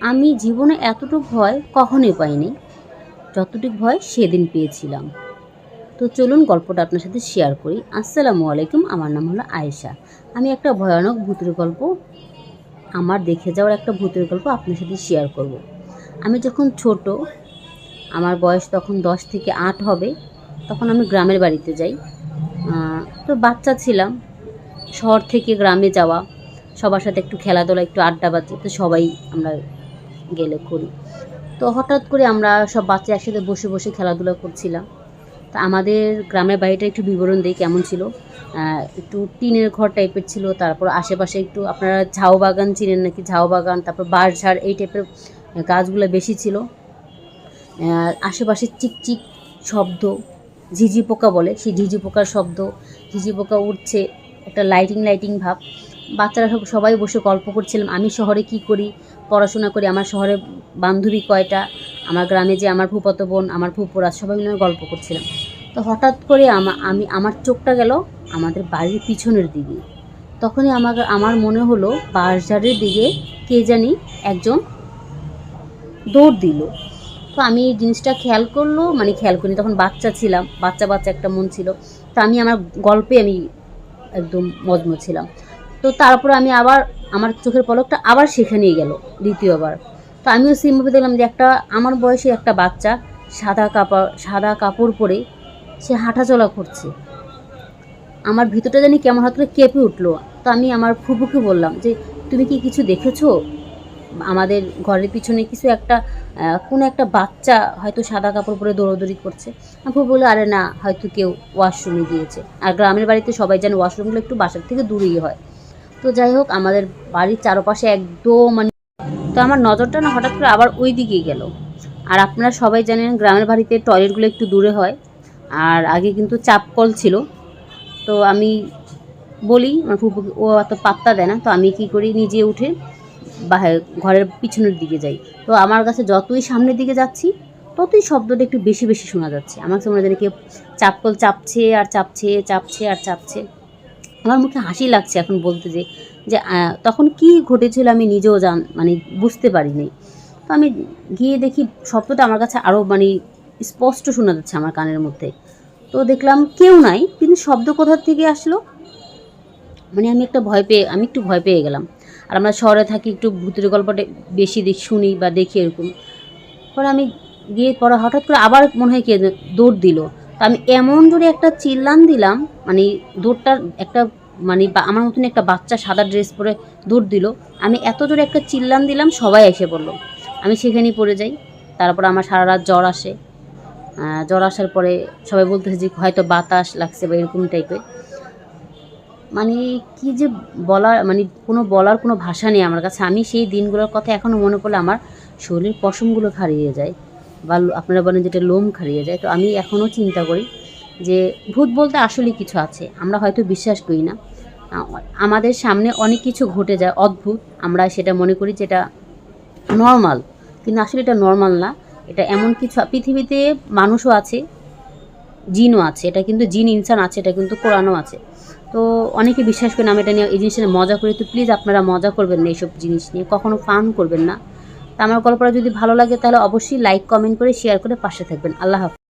আমি জীবনে এতটুকু ভয় কখনোই পাইনি। যতটুকু ভয় সেদিন পেয়েছিলাম। তো চলুন গল্পটা আপনার সাথে শেয়ার করি। আসসালামু আলাইকুম, আমার নাম হলো আয়েশা। আমি একটা ভয়ানক ভূতের গল্প, আমার দেখে যাওয়ার একটা ভূতের গল্প আপনার সাথে শেয়ার করব। আমি যখন ছোট, আমার বয়স তখন দশ থেকে আট হবে, তখন আমি গ্রামের বাড়িতে যাই। তো বাচ্চা ছিলাম, শহর থেকে গ্রামে যাওয়া, সবার সাথে একটু খেলাধুলা, একটু আড্ডাবাজি তো সবাই আমরা গেলে করি। তো হঠাৎ করে আমরা সব বাচ্চা একসাথে বসে বসে খেলাধুলা করছিলাম। তা আমাদের গ্রামের বাড়িটা একটু বিবরণ দিই কেমন ছিল। একটু টিনের ঘর টাইপের ছিল, তারপর আশেপাশে একটু আপনারা ঝাউ বাগান চিনেন নাকি? ঝাউ বাগান, তারপর বাঁশঝাড় এই টাইপের গাছগুলো বেশি ছিল। আশেপাশে চিকচিক শব্দ, ঝিঝি পোকা বলে, সেই ঝিঝি পোকার শব্দ, ঝিঝি পোকা উঠছে, একটা লাইটিং লাইটিং ভাব। বাচ্চারা সব সবাই বসে গল্প করছিলাম, আমি শহরে কি করি, পড়াশোনা করি, আমার শহরে বান্ধবী কয়টা, আমার গ্রামে যে আমার ফুফাতো বোন, আমার ফুপুরা সবাই মিলে গল্প করছিলাম। তো হঠাৎ করে আমা, আমি, আমার চোখটা গেল আমাদের বাড়ির পিছনের দিকে। তখনই আমার আমার মনে হলো বাঁশঝাড়ের দিকে কে জানি একজন দৌড় দিল। তো আমি এই জিনিসটা খেয়াল করল মানে খেয়াল করিনি, তখন বাচ্চা ছিলাম, বাচ্চা বাচ্চা একটা মন ছিল। তো আমি আমার গল্পে আমি একদম মজমু ছিলাম। তো তারপরে আমি আবার আমার চোখের পলকটা আবার সেখানেই গেল দ্বিতীয়বার। তো আমিও সেমভাবে দেখলাম যে একটা আমার বয়সী একটা বাচ্চা সাদা কাপড় সাদা কাপড় পরে সে হাঁটাচলা করছে। আমার ভিতরটা জানি কেমন হাত করে কেঁপে উঠল। তো আমি আমার ফুপুকে বললাম যে, তুমি কি কিছু দেখেছ? আমাদের ঘরের পিছনে কিছু একটা কোনো একটা বাচ্চা হয়তো সাদা কাপড় পরে দৌড়দৌড়ি করছে? আপু বলে আরে না, হয়তো কেউ ওয়াশরুমে গিয়েছে। আর গ্রামের বাড়িতে সবাই জানে ওয়াশরুমগুলো একটু বাসার থেকে দূরেই হয়। তো যাই হোক, আমাদের বাড়ির চারপাশে একদম মানে তো আমার নজরটা না হঠাৎ করে আবার ওই দিকেই গেল। আর আপনারা সবাই জানেন, গ্রামের বাড়িতে টয়লেটগুলো একটু দূরে হয়। আর আগে কিন্তু চাপ কল ছিল। তো আমি বলি, আমার ফুপুকে ও অত পাত্তা দেয় না। তো আমি কি করি, নিজে উঠে বাহে ঘরের পিছনের দিকে যাই। তো আমার কাছে যতই সামনের দিকে যাচ্ছি, ততই শব্দটা একটু বেশি বেশি শোনা যাচ্ছে। আমার কাছে মনে হয় কেউ চাপকল চাপছে আর চাপছে চাপছে আর চাপছে। আমার মুখে হাসি লাগছে এখন বলতে যে যে তখন কি ঘটেছিল আমি নিজেও জান মানে বুঝতে পারিনি। তো আমি গিয়ে দেখি শব্দটা আমার কাছে আরও মানে স্পষ্ট শোনা যাচ্ছে আমার কানের মধ্যে। তো দেখলাম কেউ নাই, কিন্তু শব্দ কোথার থেকে আসলো? মানে আমি একটা ভয় পেয়ে, আমি একটু ভয় পেয়ে গেলাম। আর আমরা শহরে থাকি, একটু ভূতের গল্পটা বেশি দেখি, শুনি বা দেখি এরকম। পরে আমি গিয়ে পরে হঠাৎ করে আবার মনে হয় কে দৌড় দিল। তো আমি এমন জোরে একটা চিল্লান দিলাম মানে দৌড়টার একটা মানে আমার মতন একটা বাচ্চা সাদা ড্রেস পরে দৌড় দিল। আমি এত জোরে একটা চিল্লান দিলাম, সবাই এসে পড়ল আমি সেখানেই পড়ে যাই। তারপর আমার সারা রাত জ্বর আসে। জ্বর আসার পরে সবাই বলতেছে যে, হয়তো বাতাস লাগছে বা এরকম টাইপের মানে কি যে বলার মানে কোনো বলার কোনো ভাষা নেই আমার কাছে। আমি সেই দিনগুলোর কথা এখনও মনে পড়লে আমার শরীরের পশমগুলো খারিয়ে যায়। বা আপনারা বলেন যেটা লোম খারিয়ে যায়, তো আমি এখনও চিন্তা করি যে ভূত বলতে আসলে কিছু আছে, আমরা হয়তো বিশ্বাস করি না। আমাদের সামনে অনেক কিছু ঘটে যায় অদ্ভুত, আমরা সেটা মনে করি যেটা নর্মাল, কিন্তু আসলে এটা নর্মাল না, এটা এমন কিছু পৃথিবীতে মানুষও আছে, জিনও আছে, এটা কিন্তু জিন ইনসান আছে, এটা কিন্তু কোরআনও আছে। তো অনেকে বিশ্বাস করেন আমি এটা নিয়ে এই জিনিসটা মজা করি, তো প্লিজ আপনারা মজা করবেন না এইসব জিনিস নিয়ে, কখনো ফান করবেন না। আমার গল্পটা যদি ভালো লাগে, তাহলে অবশ্যই লাইক কমেন্ট করে শেয়ার করে পাশে থাকবেন। আল্লাহ হাফিজ।